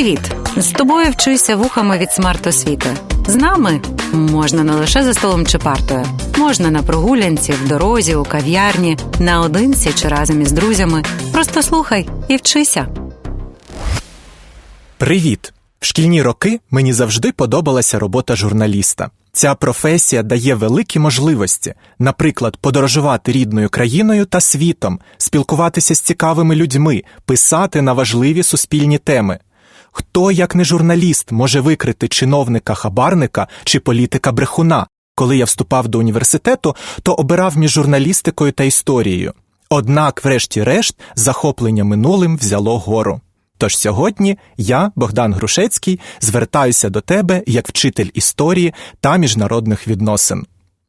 Привіт! З тобою вчуся вухами від смарт-освіти. З нами можна не лише за столом чи партою, можна на прогулянці, в дорозі, у кав'ярні, наодинці чи разом із друзями. Просто слухай і вчися. Привіт! В шкільні роки мені завжди подобалася робота журналіста. Ця професія дає великі можливості, наприклад, подорожувати рідною країною та світом, спілкуватися з цікавими людьми, писати на важливі суспільні теми. Хто, як не журналіст, може викрити чиновника хабарника чи політика брехуна? Коли я вступав до університету, то обирав між журналістикою та історією. Однак, врешті-решт, захоплення минулим взяло гору. Тож сьогодні я, Богдан Грушецький, звертаюся до тебе як вчитель історії та міжнародних відносин.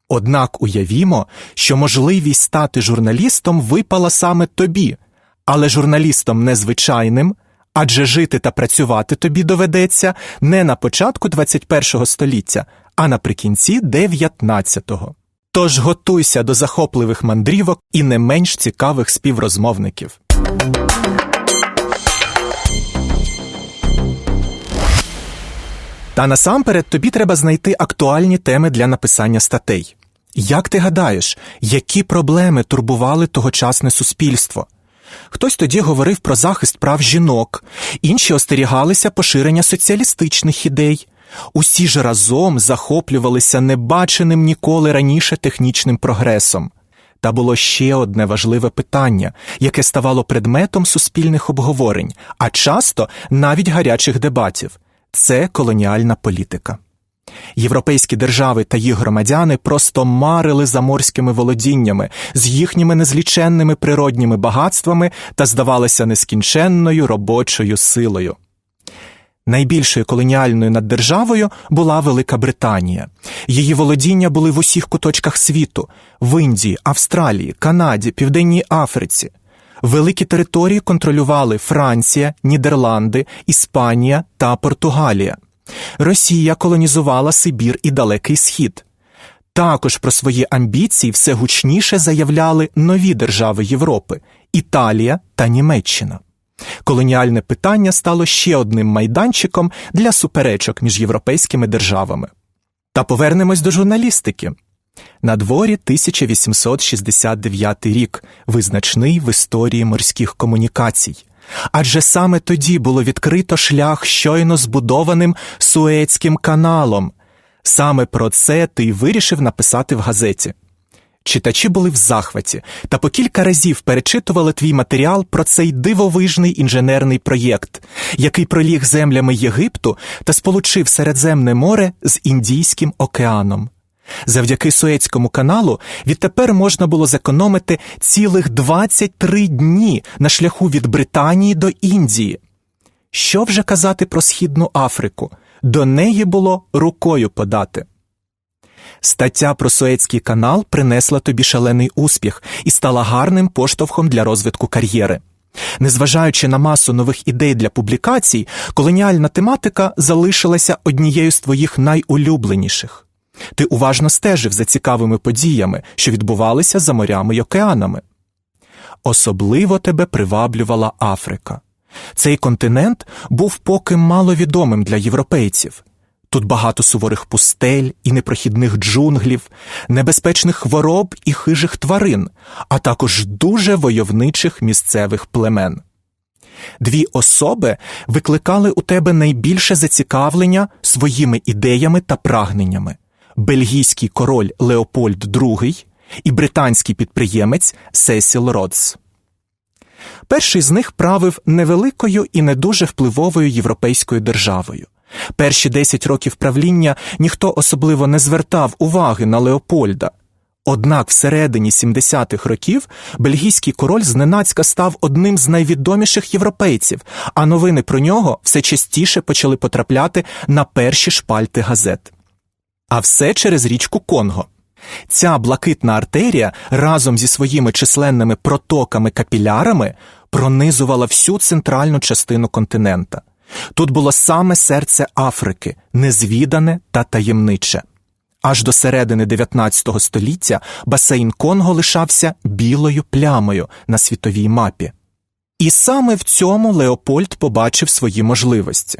Однак уявімо, що можливість стати журналістом випала саме тобі, але журналістом незвичайним, адже жити та працювати тобі доведеться не на початку 21 століття, а наприкінці 19-го. Тож готуйся до захопливих мандрівок і не менш цікавих співрозмовників. Та насамперед тобі треба знайти актуальні теми для написання статей. Як ти гадаєш, які проблеми турбували тогочасне суспільство? Хтось тоді говорив про захист прав жінок, інші остерігалися поширення соціалістичних ідей. Усі ж разом захоплювалися небаченим ніколи раніше технічним прогресом. Та було ще одне важливе питання, яке ставало предметом суспільних обговорень, а часто навіть гарячих дебатів це колоніальна політика. Європейські держави та їх громадяни просто марили заморськими володіннями з їхніми незліченними природніми багатствами та здавалися нескінченною робочою силою. Найбільшою колоніальною наддержавою була Велика Британія. Її володіння були в усіх куточках світу в Індії, Австралії, Канаді, Південній Африці. Великі території контролювали Франція, Нідерланди, Іспанія та Португалія. Росія колонізувала Сибір і Далекий Схід. Також про свої амбіції все гучніше заявляли нові держави Європи Італія та Німеччина. Колоніальне питання стало ще одним майданчиком для суперечок між європейськими державами. Та повернемось до журналістики. На дворі 1869 рік, визначний в історії морських комунікацій. Адже саме тоді було відкрито шлях щойно збудованим Суецьким каналом. Саме про це ти й вирішив написати в газеті. Читачі були в захваті та по кілька разів перечитували твій матеріал про цей дивовижний інженерний проєкт, який проліг землями Єгипту та сполучив Середземне море з Індійським океаном. Завдяки Суецькому каналу відтепер можна було зекономити цілих 23 дні на шляху від Британії до Індії. Що вже казати про Східну Африку? До неї було рукою подати. Стаття про Суецький канал принесла тобі шалений успіх і стала гарним поштовхом для розвитку кар'єри. Незважаючи на масу нових ідей для публікацій, колоніальна тематика залишилася однією з твоїх найулюбленіших. Ти уважно стежив за цікавими подіями, що відбувалися за морями й океанами. Особливо тебе приваблювала Африка. Цей континент був поки маловідомим для європейців. Тут багато суворих пустель і непрохідних джунглів, небезпечних хвороб і хижих тварин, а також дуже войовничих місцевих племен. Дві особи викликали у тебе найбільше зацікавлення своїми ідеями та прагненнями бельгійський король Леопольд II і британський підприємець Сесіл Родс. Перший з них правив невеликою і не дуже впливовою європейською державою. Перші 10 років правління ніхто особливо не звертав уваги на Леопольда. Однак всередині 70-х років бельгійський король зненацька став одним з найвідоміших європейців, а новини про нього все частіше почали потрапляти на перші шпальти газет. А все через річку Конго. Ця блакитна артерія разом зі своїми численними протоками-капілярами пронизувала всю центральну частину континента. Тут було саме серце Африки, незвідане та таємниче. Аж до середини 19 століття басейн Конго лишався білою плямою на світовій мапі. І саме в цьому Леопольд побачив свої можливості.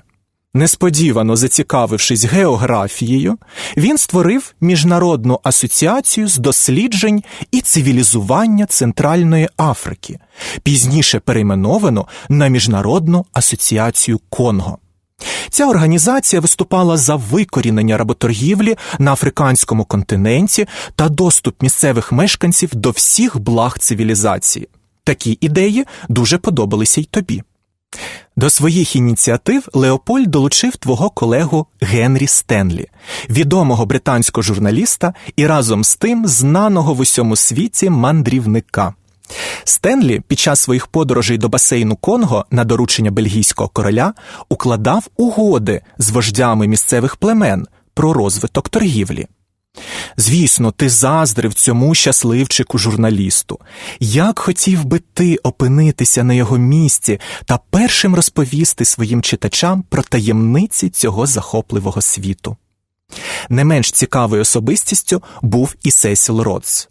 Несподівано зацікавившись географією, він створив Міжнародну асоціацію з досліджень і цивілізування Центральної Африки, пізніше перейменовано на Міжнародну асоціацію Конго. Ця організація виступала за викорінення работоргівлі на африканському континенті та доступ місцевих мешканців до всіх благ цивілізації. Такі ідеї дуже подобалися й тобі. До своїх ініціатив Леопольд долучив твого колегу Генрі Стенлі, відомого британського журналіста і разом з тим знаного в усьому світі мандрівника. Стенлі під час своїх подорожей до басейну Конго на доручення бельгійського короля укладав угоди з вождями місцевих племен про розвиток торгівлі. Звісно, ти заздрив цьому щасливчику журналісту. Як хотів би ти опинитися на його місці та першим розповісти своїм читачам про таємниці цього захопливого світу. Не менш цікавою особистістю був і Сесіл Ротс.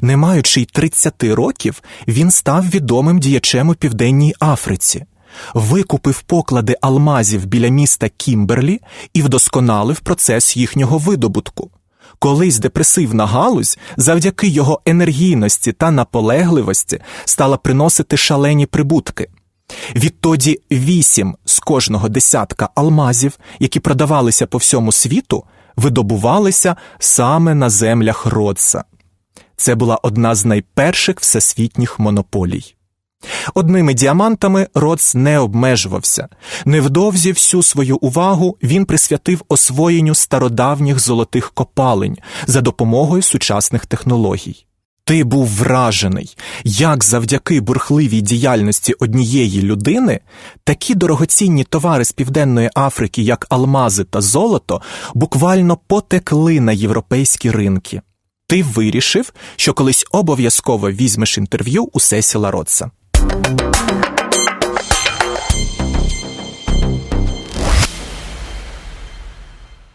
Не маючи й 30 років, він став відомим діячем у Південній Африці, викупив поклади алмазів біля міста Кімберлі і вдосконалив процес їхнього видобутку. Колись депресивна галузь, завдяки його енергійності та наполегливості, стала приносити шалені прибутки. Відтоді вісім з кожного десятка алмазів, які продавалися по всьому світу, видобувалися саме на землях Родса. Це була одна з найперших всесвітніх монополій. Одними діамантами Роц не обмежувався. Невдовзі всю свою увагу він присвятив освоєнню стародавніх золотих копалень за допомогою сучасних технологій. Ти був вражений, як завдяки бурхливій діяльності однієї людини такі дорогоцінні товари з Південної Африки, як алмази та золото, буквально потекли на європейські ринки. Ти вирішив, що колись обов'язково візьмеш інтерв'ю у Сесіла Ротса.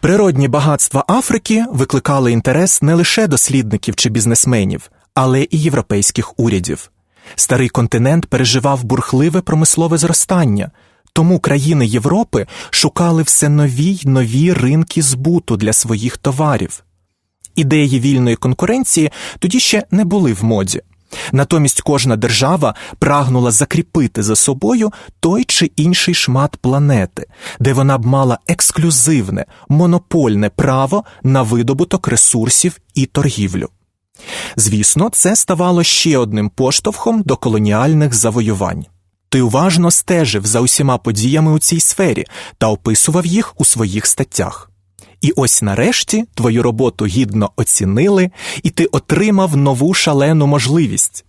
Природні багатства Африки викликали інтерес не лише дослідників чи бізнесменів, але і європейських урядів. Старий континент переживав бурхливе промислове зростання, тому країни Європи шукали все нові й нові ринки збуту для своїх товарів. Ідеї вільної конкуренції тоді ще не були в моді. Натомість кожна держава прагнула закріпити за собою той чи інший шмат планети, де вона б мала ексклюзивне, монопольне право на видобуток ресурсів і торгівлю. Звісно, це ставало ще одним поштовхом до колоніальних завоювань. Ти уважно стежив за усіма подіями у цій сфері та описував їх у своїх статтях. І ось нарешті твою роботу гідно оцінили, і ти отримав нову шалену можливість.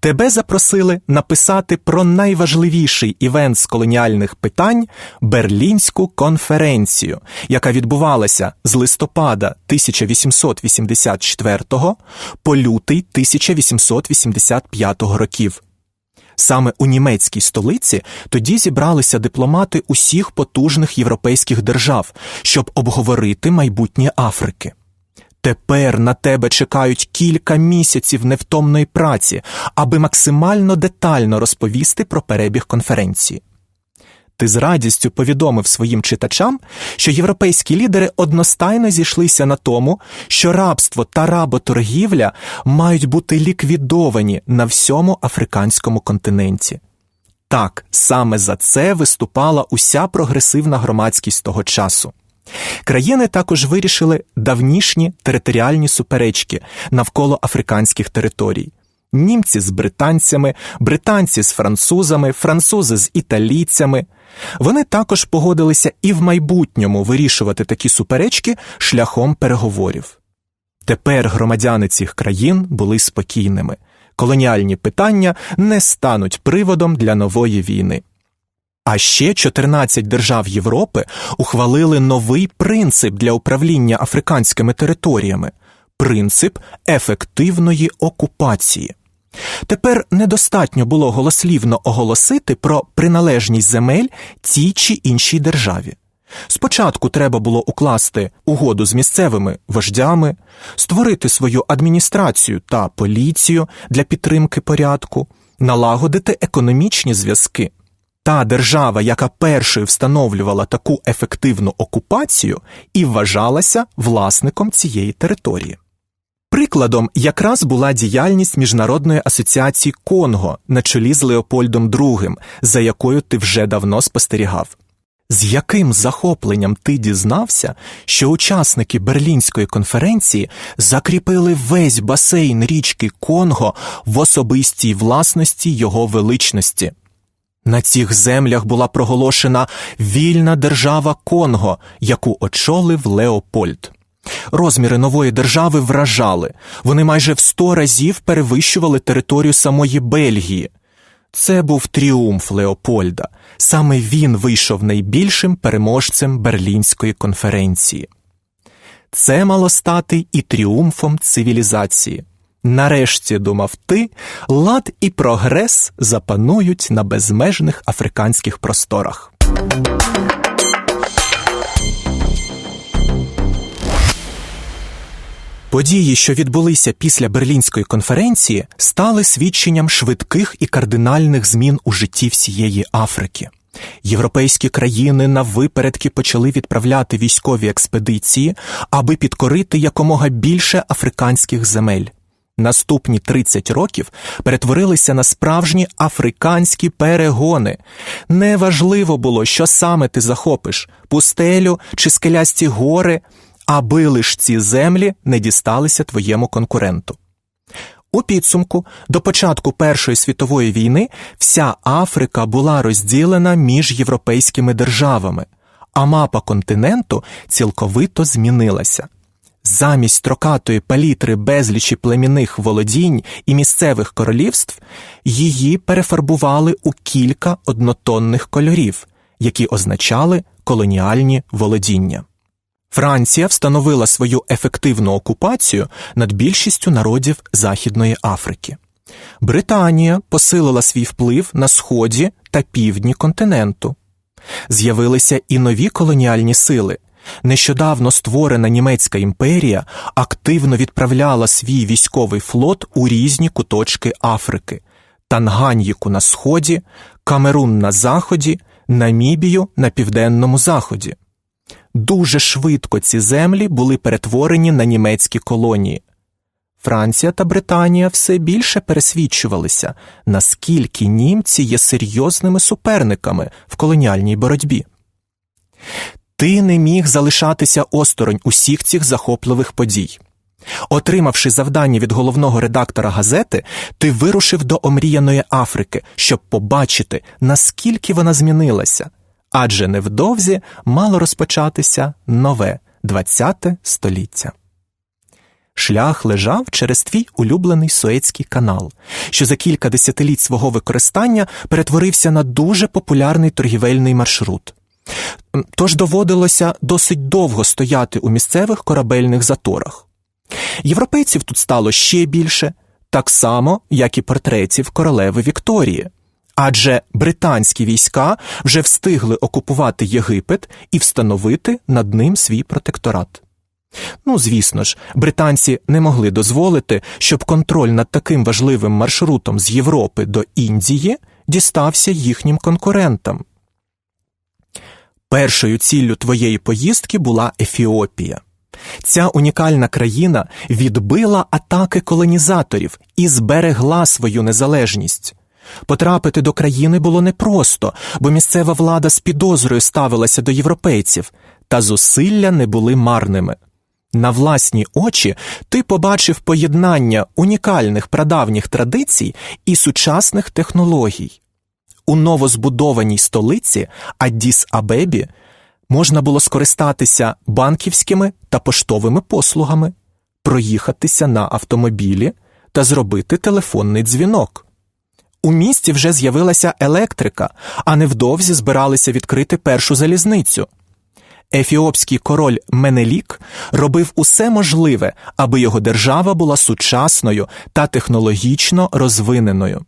Тебе запросили написати про найважливіший івент з колоніальних питань Берлінську конференцію, яка відбувалася з листопада 1884 по лютий 1885 років. Саме у німецькій столиці тоді зібралися дипломати усіх потужних європейських держав, щоб обговорити майбутнє Африки. Тепер на тебе чекають кілька місяців невтомної праці, аби максимально детально розповісти про перебіг конференції. Ти з радістю повідомив своїм читачам, що європейські лідери одностайно зійшлися на тому, що рабство та работоргівля мають бути ліквідовані на всьому африканському континенті. Так, саме за це виступала уся прогресивна громадськість того часу. Країни також вирішили давнішні територіальні суперечки навколо африканських територій. Німці з британцями, британці з французами, французи з італійцями. Вони також погодилися і в майбутньому вирішувати такі суперечки шляхом переговорів. Тепер громадяни цих країн були спокійними. Колоніальні питання не стануть приводом для нової війни. А ще 14 держав Європи ухвалили новий принцип для управління африканськими територіями принцип ефективної окупації. Тепер недостатньо було голослівно оголосити про приналежність земель цій чи іншій державі. Спочатку треба було укласти угоду з місцевими вождями, створити свою адміністрацію та поліцію для підтримки порядку, налагодити економічні зв'язки. Та держава, яка першою встановлювала таку ефективну окупацію, і вважалася власником цієї території. Прикладом якраз була діяльність Міжнародної асоціації Конго на чолі з Леопольдом II, за якою ти вже давно спостерігав. З яким захопленням ти дізнався, що учасники Берлінської конференції закріпили весь басейн річки Конго в особистій власності його величності? На цих землях була проголошена вільна держава Конго, яку очолив Леопольд. Розміри нової держави вражали, вони майже в сто разів перевищували територію самої Бельгії. Це був тріумф Леопольда. Саме він вийшов найбільшим переможцем Берлінської конференції. Це мало стати і тріумфом цивілізації. Нарешті, думав ти, лад і прогрес запанують на безмежних африканських просторах. Події, що відбулися після Берлінської конференції, стали свідченням швидких і кардинальних змін у житті всієї Африки. Європейські країни на випередки почали відправляти військові експедиції, аби підкорити якомога більше африканських земель. Наступні 30 років перетворилися на справжні африканські перегони. Неважливо було, що саме ти захопиш пустелю чи скелясті гори, аби лиш ці землі не дісталися твоєму конкуренту. У підсумку, до початку Першої світової війни, вся Африка була розділена між європейськими державами, а мапа континенту цілковито змінилася. Замість строкатої палітри безлічі племінних володінь і місцевих королівств її перефарбували у кілька однотонних кольорів, які означали колоніальні володіння. Франція встановила свою ефективну окупацію над більшістю народів Західної Африки. Британія посилила свій вплив на сході та півдні континенту. З'явилися і нові колоніальні сили. Нещодавно створена Німецька імперія активно відправляла свій військовий флот у різні куточки Африки: Танганьїку на сході, Камерун на заході, Намібію на південному заході. Дуже швидко ці землі були перетворені на німецькі колонії. Франція та Британія все більше пересвідчувалися, наскільки німці є серйозними суперниками в колоніальній боротьбі. Ти не міг залишатися осторонь усіх цих захопливих подій. Отримавши завдання від головного редактора газети, ти вирушив до омріяної Африки, щоб побачити, наскільки вона змінилася, адже невдовзі мало розпочатися нове ХХ століття. Шлях лежав через твій улюблений Суецький канал, що за кілька десятиліть свого використання перетворився на дуже популярний торгівельний маршрут. Тож доводилося досить довго стояти у місцевих корабельних заторах. Європейців тут стало ще більше, так само, як і портретів королеви Вікторії. Адже британські війська вже встигли окупувати Єгипет і встановити над ним свій протекторат. Ну, звісно ж, британці не могли дозволити, щоб контроль над таким важливим маршрутом з Європи до Індії дістався їхнім конкурентам. Першою ціллю твоєї поїздки була Ефіопія. Ця унікальна країна відбила атаки колонізаторів і зберегла свою незалежність. Потрапити до країни було непросто, бо місцева влада з підозрою ставилася до європейців, та зусилля не були марними. На власні очі ти побачив поєднання унікальних прадавніх традицій і сучасних технологій. У новозбудованій столиці Аддіс Абебі можна було скористатися банківськими та поштовими послугами, проїхатися на автомобілі та зробити телефонний дзвінок. У місті вже з'явилася електрика, а невдовзі збиралися відкрити першу залізницю. Ефіопський король Менелік робив усе можливе, аби його держава була сучасною та технологічно розвиненою.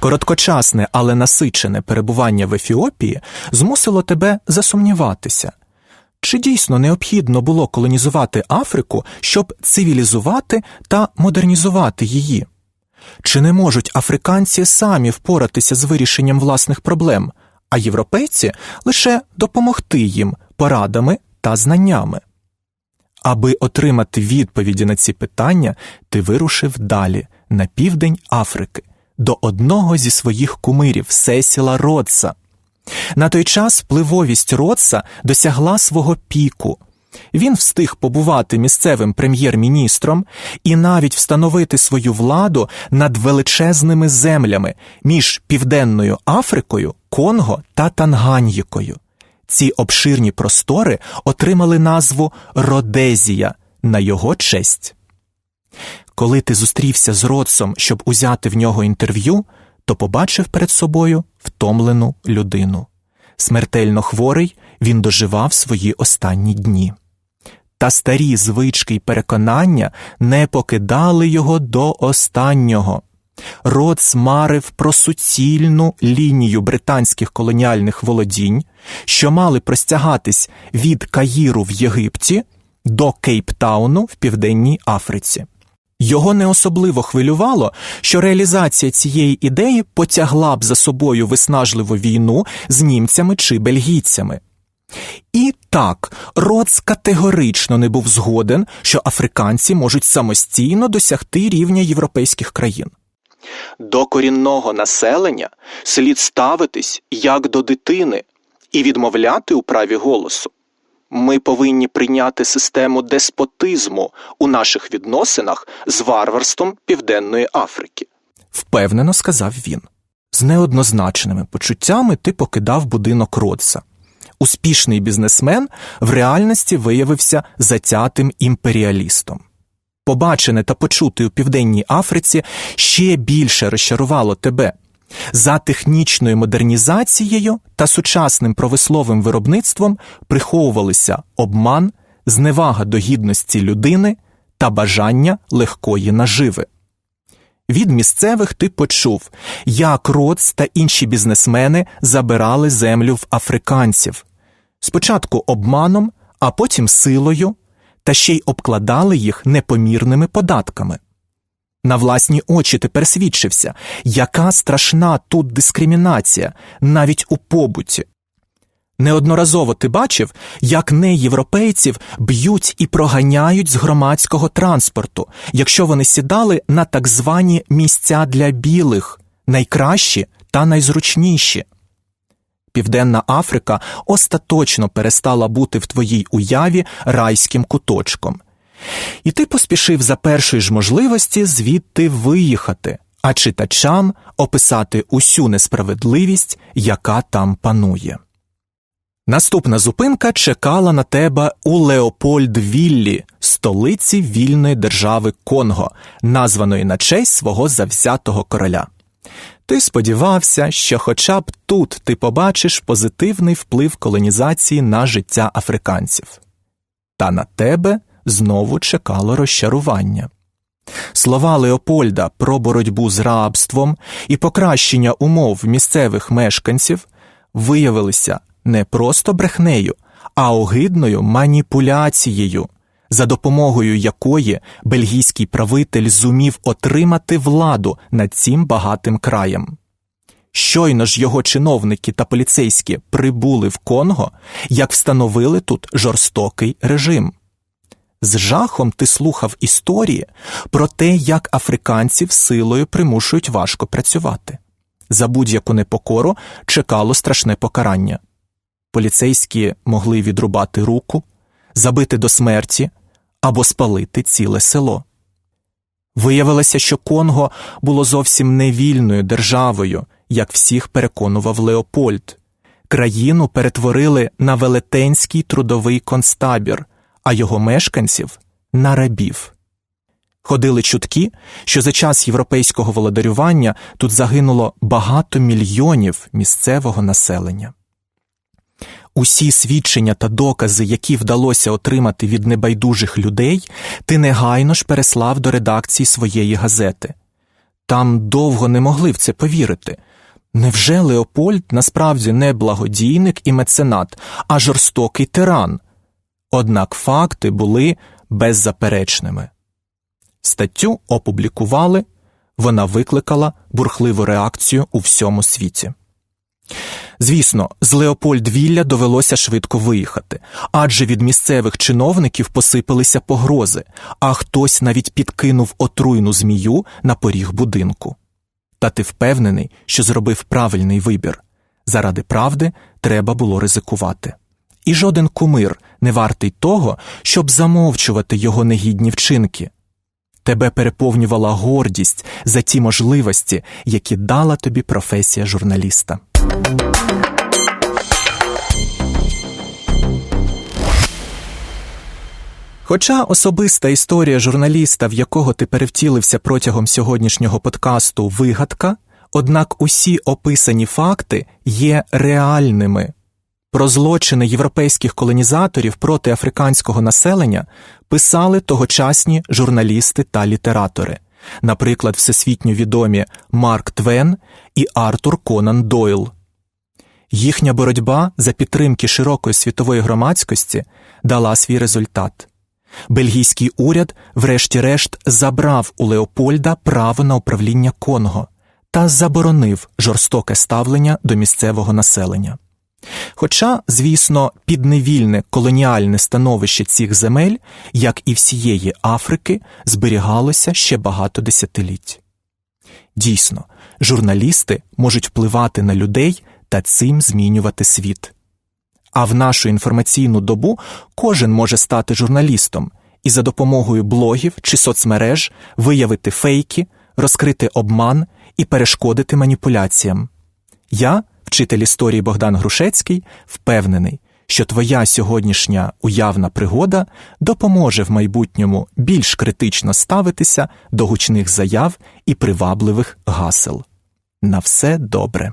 Короткочасне, але насичене перебування в Ефіопії змусило тебе засумніватися. Чи дійсно необхідно було колонізувати Африку, щоб цивілізувати та модернізувати її? Чи не можуть африканці самі впоратися з вирішенням власних проблем, а європейці лише допомогти їм порадами та знаннями? Аби отримати відповіді на ці питання, ти вирушив далі, на південь Африки, до одного зі своїх кумирів Сесіла Ротса. На той час впливовість Ротса досягла свого піку. Він встиг побувати місцевим прем'єр-міністром і навіть встановити свою владу над величезними землями між Південною Африкою, Конго та Танганьїкою. Ці обширні простори отримали назву Родезія на його честь. Коли ти зустрівся з Ротсом, щоб узяти в нього інтерв'ю, то побачив перед собою втомлену людину. Смертельно хворий він доживав свої останні дні. Та старі звички й переконання не покидали його до останнього. Ротс марив про суцільну лінію британських колоніальних володінь, що мали простягатись від Каїру в Єгипті до Кейптауну в Південній Африці. Його не особливо хвилювало, що реалізація цієї ідеї потягла б за собою виснажливу війну з німцями чи бельгійцями. І так, Роц категорично не був згоден, що африканці можуть самостійно досягти рівня європейських країн. До корінного населення слід ставитись як до дитини і відмовляти у праві голосу. Ми повинні прийняти систему деспотизму у наших відносинах з варварством Південної Африки. Впевнено сказав він. З неоднозначними почуттями ти покидав будинок Ротса. Успішний бізнесмен в реальності виявився затятим імперіалістом. Побачене та почути у Південній Африці ще більше розчарувало тебе. За технічною модернізацією та сучасним промисловим виробництвом приховувалися обман, зневага до гідності людини та бажання легкої наживи. Від місцевих ти почув, як Роц та інші бізнесмени забирали землю в африканців спочатку обманом, а потім силою, та ще й обкладали їх непомірними податками. На власні очі ти пересвідчився, яка страшна тут дискримінація, навіть у побуті. Неодноразово ти бачив, як неєвропейців б'ють і проганяють з громадського транспорту, якщо вони сідали на так звані місця для білих, найкращі та найзручніші. Південна Африка остаточно перестала бути в твоїй уяві райським куточком. І ти поспішив за першої ж можливості звідти виїхати, а читачам описати усю несправедливість, яка там панує. Наступна зупинка чекала на тебе у Леопольдвіллі, столиці вільної держави Конго, названої на честь свого завзятого короля. Ти сподівався, що хоча б тут ти побачиш позитивний вплив колонізації на життя африканців. Та на тебе знову чекало розчарування. Слова Леопольда про боротьбу з рабством і покращення умов місцевих мешканців виявилися не просто брехнею, а огидною маніпуляцією, за допомогою якої бельгійський правитель зумів отримати владу над цим багатим краєм. Щойно ж його чиновники та поліцейські прибули в Конго, як встановили тут жорстокий режим. З жахом ти слухав історії про те, як африканців силою примушують важко працювати. За будь-яку непокору чекало страшне покарання. Поліцейські могли відрубати руку, забити до смерті або спалити ціле село. Виявилося, що Конго було зовсім не вільною державою, як всіх переконував Леопольд. Країну перетворили на велетенський трудовий концтабір, а його мешканців на рабів. Ходили чутки, що за час європейського володарювання тут загинуло багато мільйонів місцевого населення. Усі свідчення та докази, які вдалося отримати від небайдужих людей, ти негайно ж переслав до редакції своєї газети. Там довго не могли в це повірити. Невже Леопольд насправді не благодійник і меценат, а жорстокий тиран? Однак факти були беззаперечними. Статтю опублікували, вона викликала бурхливу реакцію у всьому світі. Звісно, з Леопольдвілля довелося швидко виїхати, адже від місцевих чиновників посипалися погрози, а хтось навіть підкинув отруйну змію на поріг будинку. Та ти впевнений, що зробив правильний вибір. Заради правди треба було ризикувати. І жоден кумир не вартий того, щоб замовчувати його негідні вчинки. Тебе переповнювала гордість за ті можливості, які дала тобі професія журналіста. Хоча особиста історія журналіста, в якого ти перевтілився протягом сьогоднішнього подкасту, вигадка, однак усі описані факти є реальними. Про злочини європейських колонізаторів проти африканського населення писали тогочасні журналісти та літератори, наприклад, всесвітньо відомі Марк Твен і Артур Конан Дойл. Їхня боротьба за підтримки широкої світової громадськості дала свій результат. Бельгійський уряд, врешті-решт, забрав у Леопольда право на управління Конго та заборонив жорстоке ставлення до місцевого населення. Хоча, звісно, підневільне колоніальне становище цих земель, як і всієї Африки, зберігалося ще багато десятиліть. Дійсно, журналісти можуть впливати на людей та цим змінювати світ. А в нашу інформаційну добу кожен може стати журналістом і за допомогою блогів чи соцмереж виявити фейки, розкрити обман і перешкодити маніпуляціям. Я, вчитель історії Богдан Грушецький, впевнений, що твоя сьогоднішня уявна пригода допоможе в майбутньому більш критично ставитися до гучних заяв і привабливих гасел. На все добре.